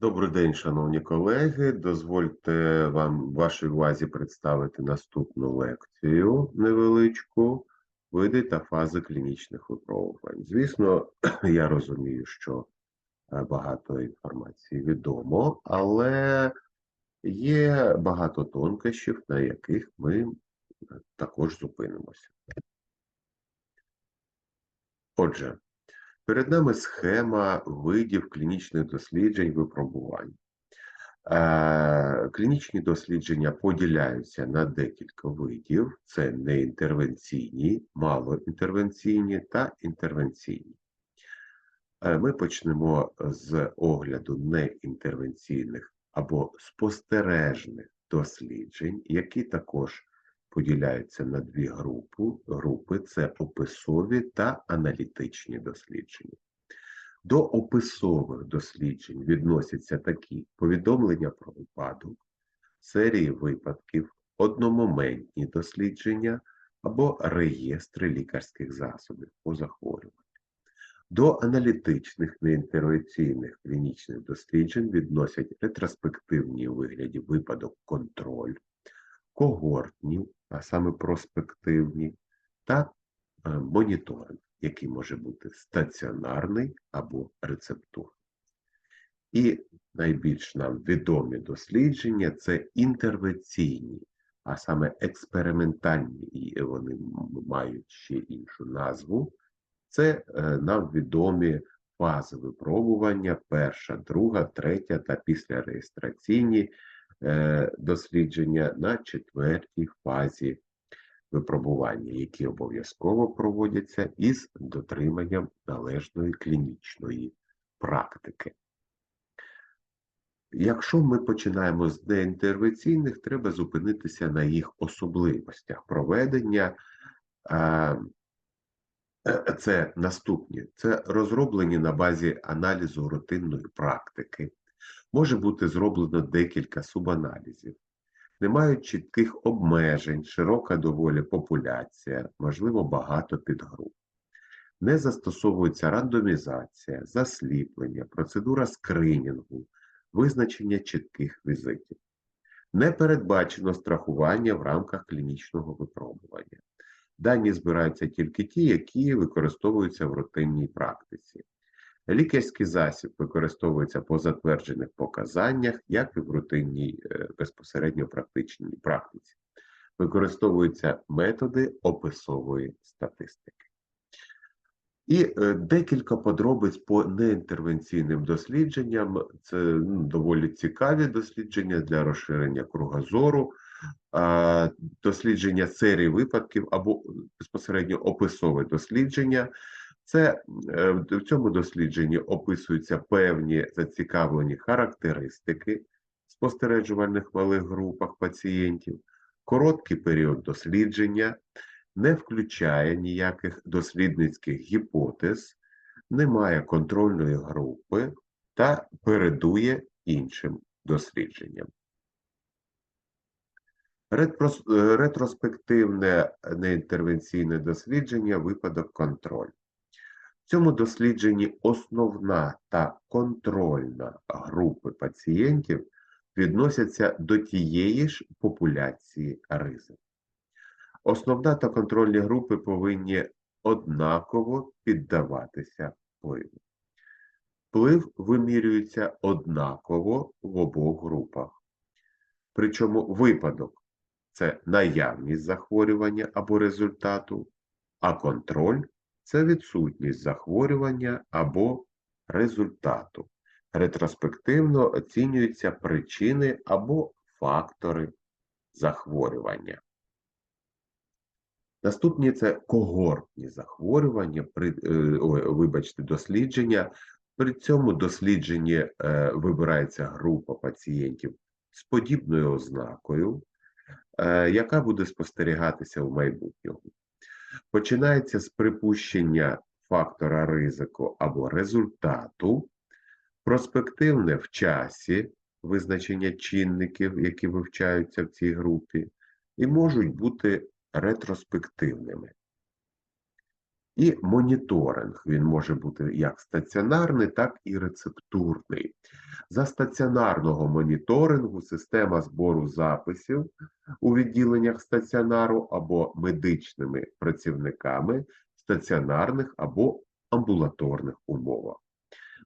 Добрий день, шановні колеги. Дозвольте вам вашій увазі представити наступну лекцію невеличку види та фази клінічних випробувань. Звісно, я розумію, що е, багато інформації відомо, але є багато тонкощів, на яких ми е, також зупинимося. Отже, Перед нами схема видів клінічних досліджень випробувань. Е, Клінічні дослідження поділяються на декілька видів: це неінтервенційні, малоінтервенційні та інтервенційні. Е, Ми почнемо з огляду неінтервенційних або спостережних досліджень, які також поділяються на дві групи. Групи це описові та аналітичні дослідження. До описових досліджень відносяться такі повідомлення про випадок, серії випадків, одномоментні дослідження або реєстри лікарських засобів по захворюванню. До аналітичних неінтервенційних клінічних досліджень відносять ретроспективні вигляді випадок контроль, когортні, а саме проспективні, та е, моніторинг, який може бути стаціонарний або рецептурний. І найбільш нам відомі дослідження це інтервенційні, а саме експериментальні, і вони мають ще іншу назву. Це е, нам відомі фази випробування: перша, друга, третя та післяреєстраційні е, дослідження на четвертій фазі випробування, які обов'язково проводяться із дотриманням належної клінічної практики. Якщо ми починаємо з неінтервенційних, треба зупинитися на їх особливостях проведення. Е, е, Це наступні, це розроблені на базі аналізу рутинної практики. Може бути зроблено декілька субаналізів. Не мають чітких обмежень, широка доволі популяція, можливо, багато підгруп. Не застосовується рандомізація, засліплення, процедура скринінгу, визначення чітких візитів. Не передбачено страхування в рамках клінічного випробування. Дані збираються тільки ті, які використовуються в рутинній практиці. Лікарський засіб використовується по затверджених показаннях, як і в рутинній е, безпосередньо практичній практиці. Використовуються методи описової статистики. І е, декілька подробиць по неінтервенційним дослідженням. Це ну, доволі цікаві дослідження для розширення кругозору, дослідження серії випадків або безпосередньо описове дослідження. Це е, в цьому дослідженні описуються певні зацікавлені характеристики спостережувальних малих групах пацієнтів, короткий період дослідження, не включає ніяких дослідницьких гіпотез, немає контрольної групи та передує іншим дослідженням. Е, Ретроспективне неінтервенційне дослідження випадок контроль. В цьому дослідженні основна та контрольна групи пацієнтів відносяться до тієї ж популяції ризику. Основна та контрольні групи повинні однаково піддаватися впливу. Вплив вимірюється однаково в обох групах. Причому випадок це наявність захворювання або результату, а контроль це відсутність захворювання або результату. Ретроспективно оцінюються причини або фактори захворювання. Наступні це когортні захворювання, при, е, вибачте, дослідження. При цьому дослідженні е, вибирається група пацієнтів з подібною ознакою, е, яка буде спостерігатися в майбутньому. Починається з припущення фактора ризику або результату, проспективне в часі визначення чинників, які вивчаються в цій групі, і можуть бути ретроспективними. І моніторинг він може бути як стаціонарний, так і рецептурний. За стаціонарного моніторингу система збору записів у відділеннях стаціонару або медичними працівниками стаціонарних або амбулаторних умовах.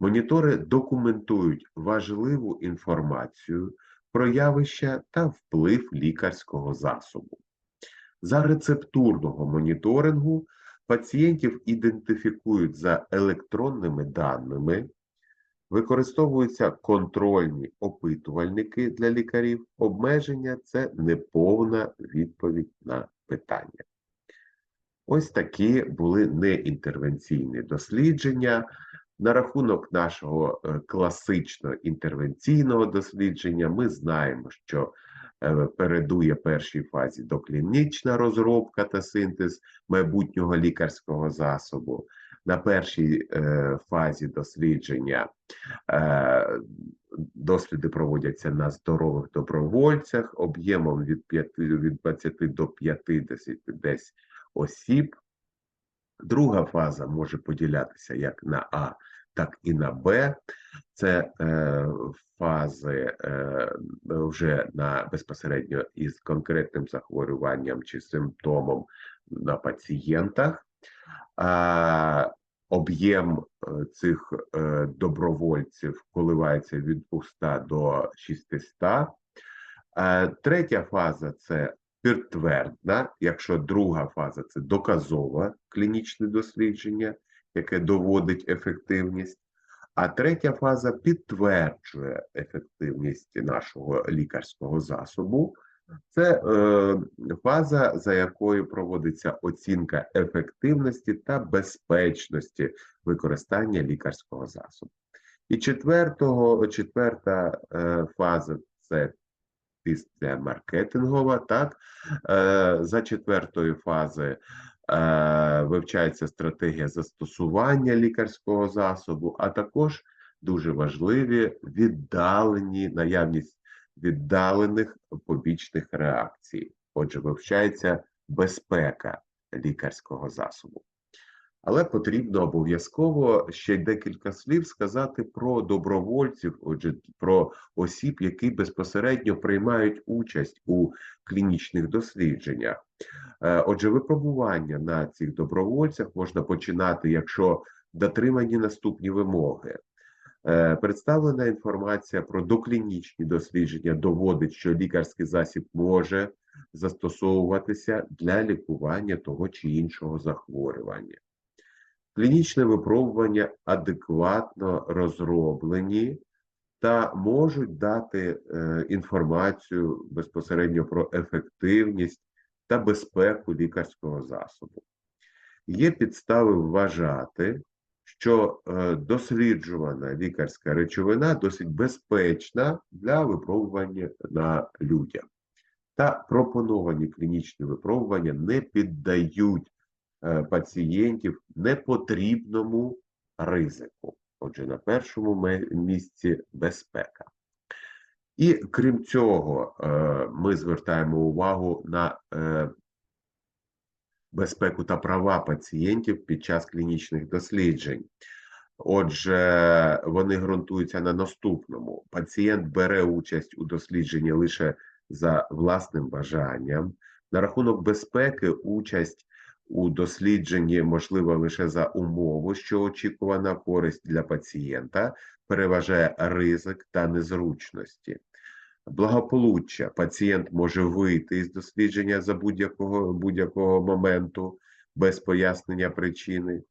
Монітори документують важливу інформацію про явища та вплив лікарського засобу. За рецептурного моніторингу пацієнтів ідентифікують за електронними даними, використовуються контрольні опитувальники для лікарів. Обмеження це неповна відповідь на питання. Ось такі були неінтервенційні дослідження. На рахунок нашого е, класичного інтервенційного дослідження ми знаємо, що передує першій фазі доклінічна розробка та синтез майбутнього лікарського засобу. На першій е, фазі дослідження е, досліди проводяться на здорових добровольцях об'ємом від 5, від 20 до 50 десь осіб. Друга фаза може поділятися як на А, так і на Б. Це е, фази е, вже на безпосередньо із конкретним захворюванням чи симптомом на пацієнтах. А, Об'єм е, цих е, добровольців коливається від 200 до 600. Е, Третя фаза це підтвердна, якщо друга фаза це доказове клінічне дослідження, яке доводить ефективність. А третя фаза підтверджує ефективність нашого лікарського засобу. Це е, фаза, за якою проводиться оцінка ефективності та безпечності використання лікарського засобу. І четвертого, четверта е, фаза це після маркетингова. Так, е, за четвертої фази е, вивчається стратегія застосування лікарського засобу, а також дуже важливі віддалені наявність віддалених побічних реакцій. Отже, вивчається безпека лікарського засобу. Але потрібно обов'язково ще декілька слів сказати про добровольців, отже, про осіб, які безпосередньо приймають участь у клінічних дослідженнях. Е, Отже, випробування на цих добровольцях можна починати, якщо дотримані наступні вимоги. Е, Представлена інформація про доклінічні дослідження доводить, що лікарський засіб може застосовуватися для лікування того чи іншого захворювання. Клінічне випробування адекватно розроблені та можуть дати е, інформацію безпосередньо про ефективність та безпеку лікарського засобу. Є підстави вважати, що е, досліджувана лікарська речовина досить безпечна для випробування на людях. Та пропоновані клінічні випробування не піддають пацієнтів непотрібному ризику. Отже, на першому місці безпека. І крім цього, е, ми звертаємо увагу на е, безпеку та права пацієнтів під час клінічних досліджень. Отже, вони ґрунтуються на наступному: пацієнт бере участь у дослідженні лише за власним бажанням. На рахунок безпеки, участь у дослідженні можлива лише за умови, що очікувана користь для пацієнта переважає ризик та незручності. Благополуччя пацієнт може вийти із дослідження за будь-якого будь-якого моменту без пояснення причини.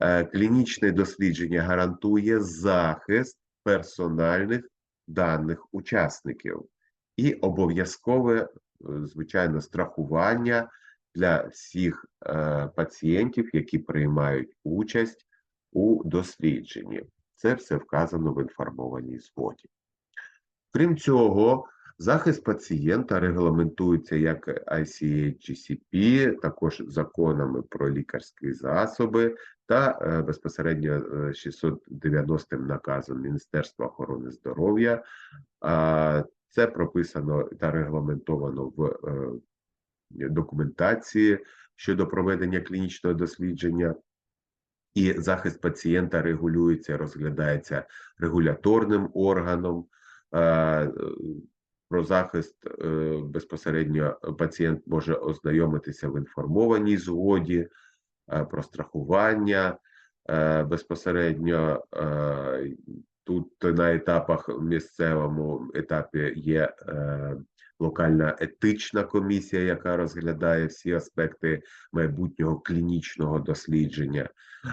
Е, Клінічне дослідження гарантує захист персональних даних учасників і обов'язкове, е, звичайно, страхування для всіх е, пацієнтів, які приймають участь у дослідженні. Це все вказано в інформованій згоді. Крім цього, захист пацієнта регламентується як ICHGCP, також законами про лікарські засоби та е, безпосередньо е, 690 наказом Міністерства охорони здоров'я. А, Це прописано та регламентовано в е, документації щодо проведення клінічного дослідження І захист пацієнта регулюється, розглядається регуляторним органом. Е, Про захист е, безпосередньо пацієнт може ознайомитися в інформованій згоді, е, про страхування безпосередньо тут на етапах місцевому етапі є локальна етична комісія, яка розглядає всі аспекти майбутнього клінічного дослідження.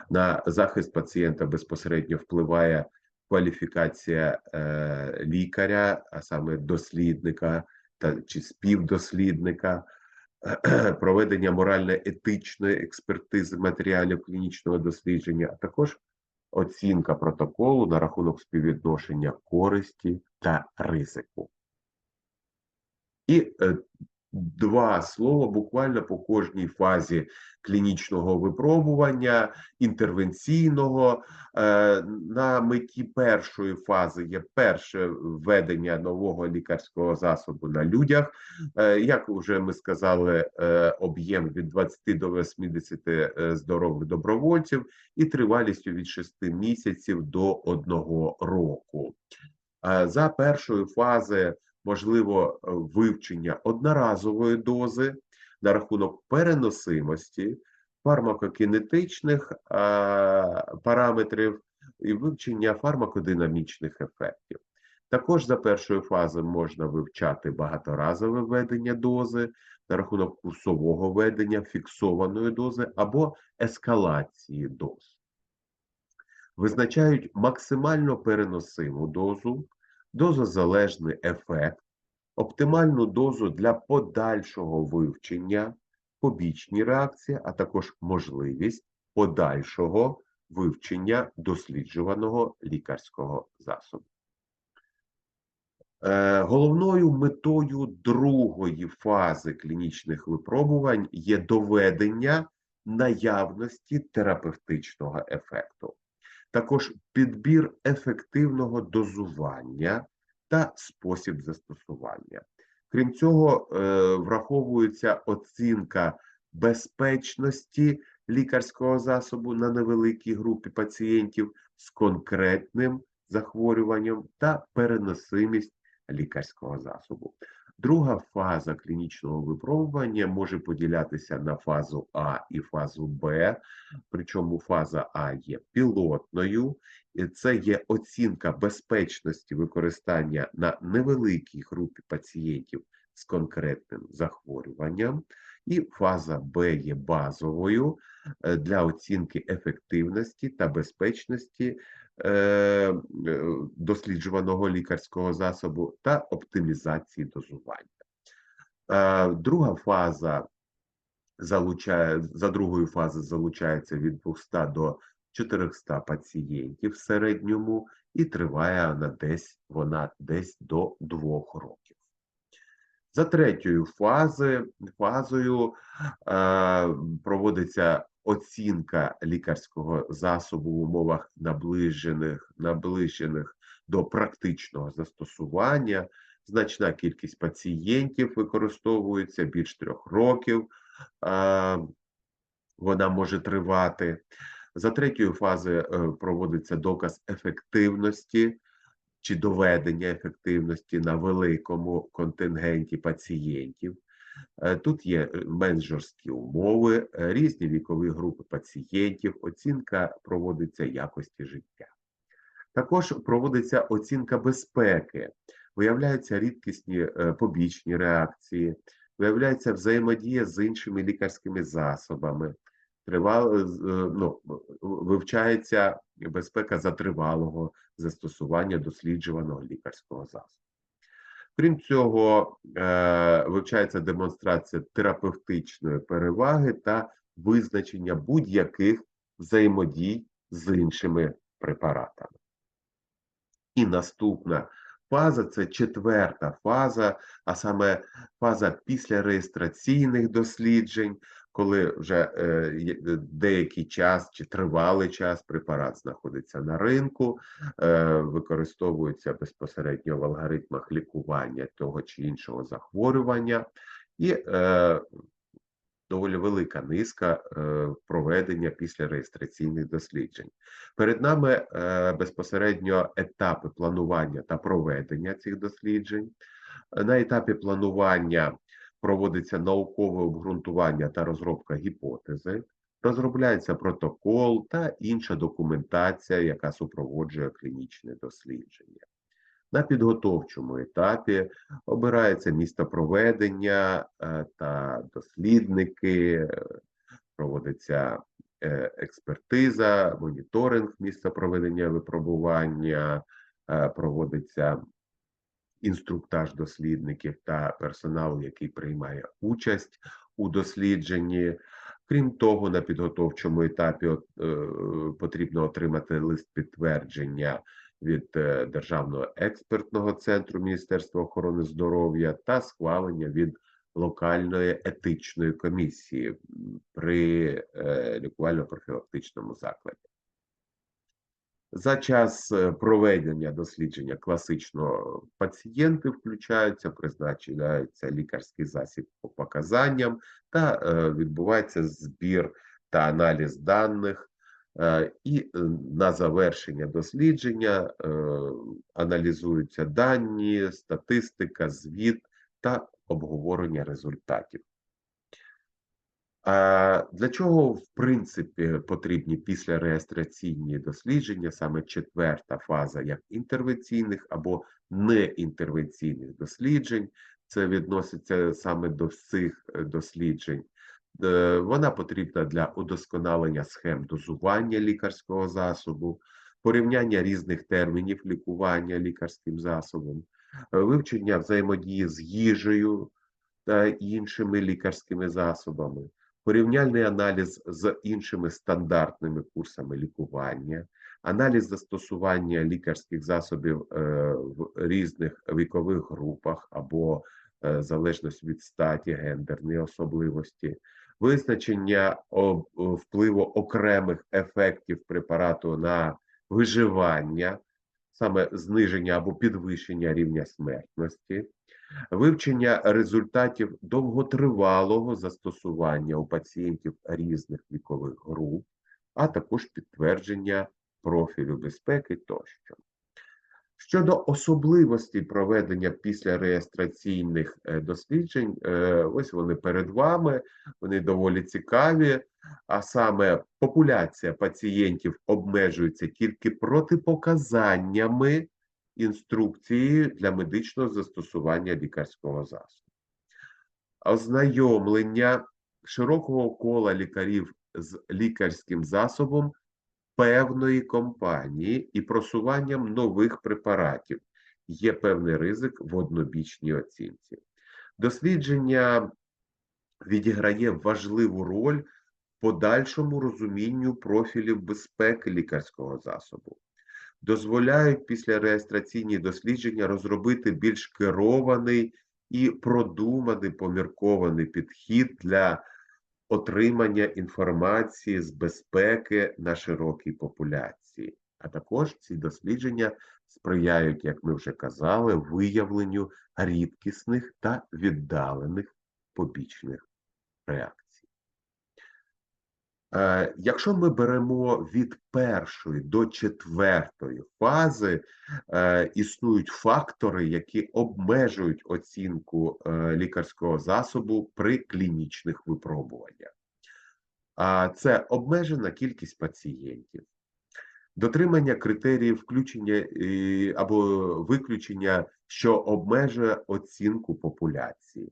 На захист пацієнта безпосередньо впливає кваліфікація е, лікаря, а саме дослідника та чи співдослідника, проведення морально-етичної експертизи матеріалів клінічного дослідження, а також оцінка протоколу на рахунок співвідношення користі та ризику. І е, два слова буквально по кожній фазі клінічного випробування, інтервенційного. Е, На меті першої фази є перше введення нового лікарського засобу на людях. Е, Як вже ми сказали, об'єм від 20 до 80 е, здорових добровольців і тривалістю від 6 місяців до 1 року. За першої фази можливо е, вивчення одноразової дози на рахунок переносимості, фармакокінетичних е, параметрів і вивчення фармакодинамічних ефектів. Також за першою фазою можна вивчати багаторазове введення дози на рахунок курсового введення фіксованої дози або ескалації доз. Визначають максимально переносиму дозу, дозозалежний ефект, оптимальну дозу для подальшого вивчення, побічні реакції, а також можливість подальшого вивчення досліджуваного лікарського засобу. Е, Головною метою другої фази клінічних випробувань є доведення наявності терапевтичного ефекту, також підбір ефективного дозування та спосіб застосування. Крім цього, е, враховується оцінка безпечності лікарського засобу на невеликій групі пацієнтів з конкретним захворюванням та переносимість лікарського засобу. Друга фаза клінічного випробування може поділятися на фазу А і фазу Б, причому фаза А є пілотною, це є оцінка безпечності використання на невеликій групі пацієнтів з конкретним захворюванням, і фаза Б є базовою е, для оцінки ефективності та безпечності е, е, досліджуваного лікарського засобу та оптимізації дозування. Друга фаза залучає за другою фазою залучається від 200 до 400 пацієнтів в середньому, і триває вона десь вона десь до 2 років. За третьою фази, фазою е, проводиться оцінка лікарського засобу в умовах наближених, наближених до практичного застосування. Значна кількість пацієнтів використовується більш трьох років. Е, вона може тривати. За третьою фазою е, проводиться доказ ефективності чи доведення ефективності на великому контингенті пацієнтів. Е, Тут є е, менш жорсткі умови, е, різні вікові групи пацієнтів, оцінка проводиться якості життя. Також проводиться оцінка безпеки, виявляються рідкісні побічні реакції, виявляється взаємодія з іншими лікарськими засобами, тривал, е, е, ну, вивчається безпека за тривалого застосування досліджуваного лікарського засобу. Крім цього, е, вивчається демонстрація терапевтичної переваги та визначення будь-яких взаємодій з іншими препаратами. І наступна фаза це четверта фаза, а саме фаза післяреєстраційних досліджень, коли вже е, е, деякий час чи тривалий час препарат знаходиться на ринку, е, використовується безпосередньо в алгоритмах лікування того чи іншого захворювання, і доволі велика низка проведення післяреєстраційних досліджень. Перед нами безпосередньо етапи планування та проведення цих досліджень. На етапі планування проводиться наукове обґрунтування та розробка гіпотези, розробляється протокол та інша документація, яка супроводжує клінічне дослідження. На підготовчому етапі обирається місто проведення е, та дослідники, е, проводиться е, експертиза, моніторинг місця проведення випробування, проводиться інструктаж дослідників та персоналу, який приймає участь у дослідженні. Крім того, на підготовчому етапі потрібно отримати лист підтвердження від е, Державного експертного центру Міністерства охорони здоров'я та схвалення від локальної етичної комісії при е, лікувально-профілактичному закладі. За час е, проведення дослідження класичного пацієнти включаються, призначається лікарський засіб по показанням та відбувається збір та аналіз даних Е, і е, на завершення дослідження е, аналізуються дані, статистика, звіт та обговорення результатів. А Для чого, в принципі, потрібні післяреєстраційні дослідження, саме четверта фаза як інтервенційних або неінтервенційних досліджень, це відноситься саме до всіх досліджень. Е, вона потрібна для удосконалення схем дозування лікарського засобу, порівняння різних термінів лікування лікарським засобом, е, вивчення взаємодії з їжею та іншими лікарськими засобами, порівняльний аналіз з іншими стандартними курсами лікування, аналіз застосування лікарських засобів е, в різних вікових групах або залежності від статі, гендерної особливості визначення впливу окремих ефектів препарату на виживання, саме зниження або підвищення рівня смертності, вивчення результатів довготривалого застосування у пацієнтів різних вікових груп, а також підтвердження профілю безпеки тощо. Щодо особливостей проведення післяреєстраційних е, досліджень, е, ось вони перед вами, вони доволі цікаві. А саме популяція пацієнтів обмежується тільки протипоказаннями інструкції для медичного застосування лікарського засобу. Ознайомлення широкого кола лікарів з лікарським засобом певної компанії і просуванням нових препаратів є певний ризик в однобічній оцінці. Дослідження відіграє важливу роль в подальшому розумінню профілів безпеки лікарського засобу. Дозволяють після реєстраційні дослідження розробити більш керований і продуманий поміркований підхід для отримання інформації з безпеки на широкій популяції. А також ці дослідження сприяють, як ми вже казали, виявленню рідкісних та віддалених побічних реакцій. Е, якщо ми беремо від першої до четвертої фази, е, існують фактори, які обмежують оцінку е, лікарського засобу при клінічних випробуваннях. Це обмежена кількість пацієнтів, дотримання критеріїв включення або виключення, що обмежує оцінку популяції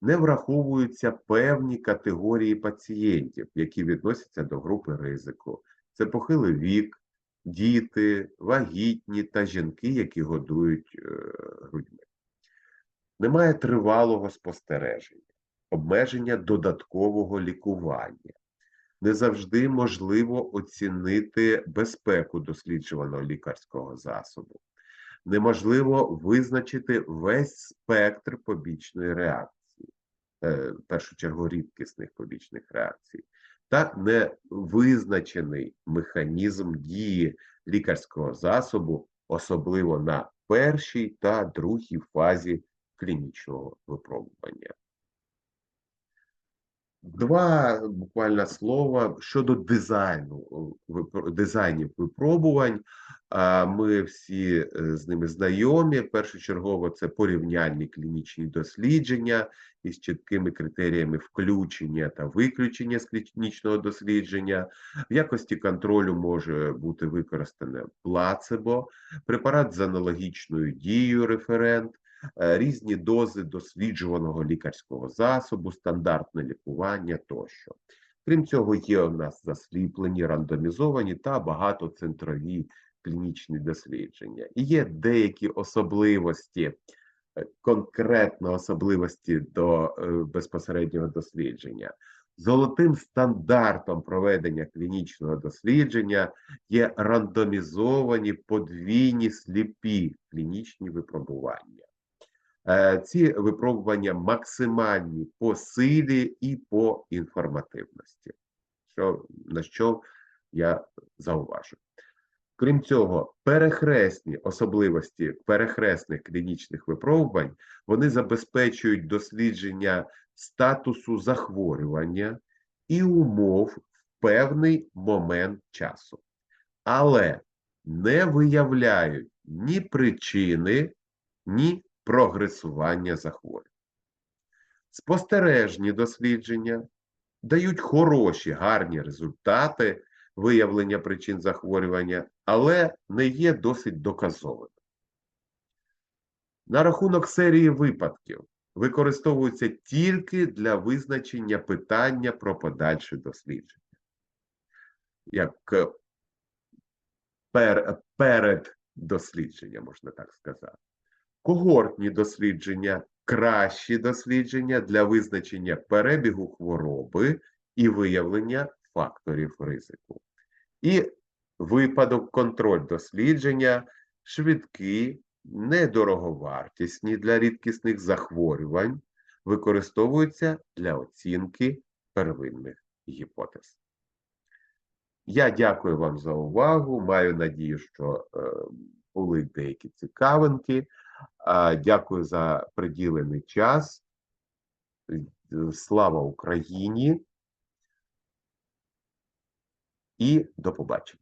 не враховуються певні категорії пацієнтів, які відносяться до групи ризику. Це похилий вік, діти, вагітні та жінки, які годують е, грудьми. Немає тривалого спостереження, обмеження додаткового лікування. Не завжди можливо оцінити безпеку досліджуваного лікарського засобу. Неможливо визначити весь спектр побічної реакції. Е, в першу чергу рідкісних побічних реакцій, та невизначений механізм дії лікарського засобу, особливо на першій та другій фазі клінічного випробування. Два буквально слова щодо дизайну, дизайнів випробувань. Ми всі, е, з ними знайомі. Першочергово це порівняльні клінічні дослідження із чіткими критеріями включення та виключення з клінічного дослідження. В якості контролю може бути використане плацебо, препарат з аналогічною дією референт, е, різні дози досліджуваного лікарського засобу, стандартне лікування тощо. Крім цього, є у нас засліплені, рандомізовані та багатоцентрові клінічні дослідження. І є деякі особливості, е, конкретно особливості до е, безпосереднього дослідження. Золотим стандартом проведення клінічного дослідження є рандомізовані подвійні сліпі клінічні випробування. Е, Ці випробування максимальні по силі і по інформативності, що, на що я зауважу. Крім цього, перехресні особливості перехресних клінічних випробувань вони забезпечують дослідження статусу захворювання і умов в певний момент часу, але не виявляють ні причини, ні прогресування захворювання. Спостережні дослідження дають хороші, гарні результати виявлення причин захворювання, але не є досить доказовими. На рахунок серії випадків використовуються тільки для визначення питання про подальше дослідження. Як е, пер, перед дослідженням, можна так сказати. Когортні дослідження, кращі дослідження для визначення перебігу хвороби і виявлення факторів ризику. І випадок контроль дослідження швидкі, недороговартісні для рідкісних захворювань, використовуються для оцінки первинних гіпотез. Я дякую вам за увагу. Маю надію, що е, були деякі цікавинки. Дякую за приділений час. Слава Україні! І до побачення.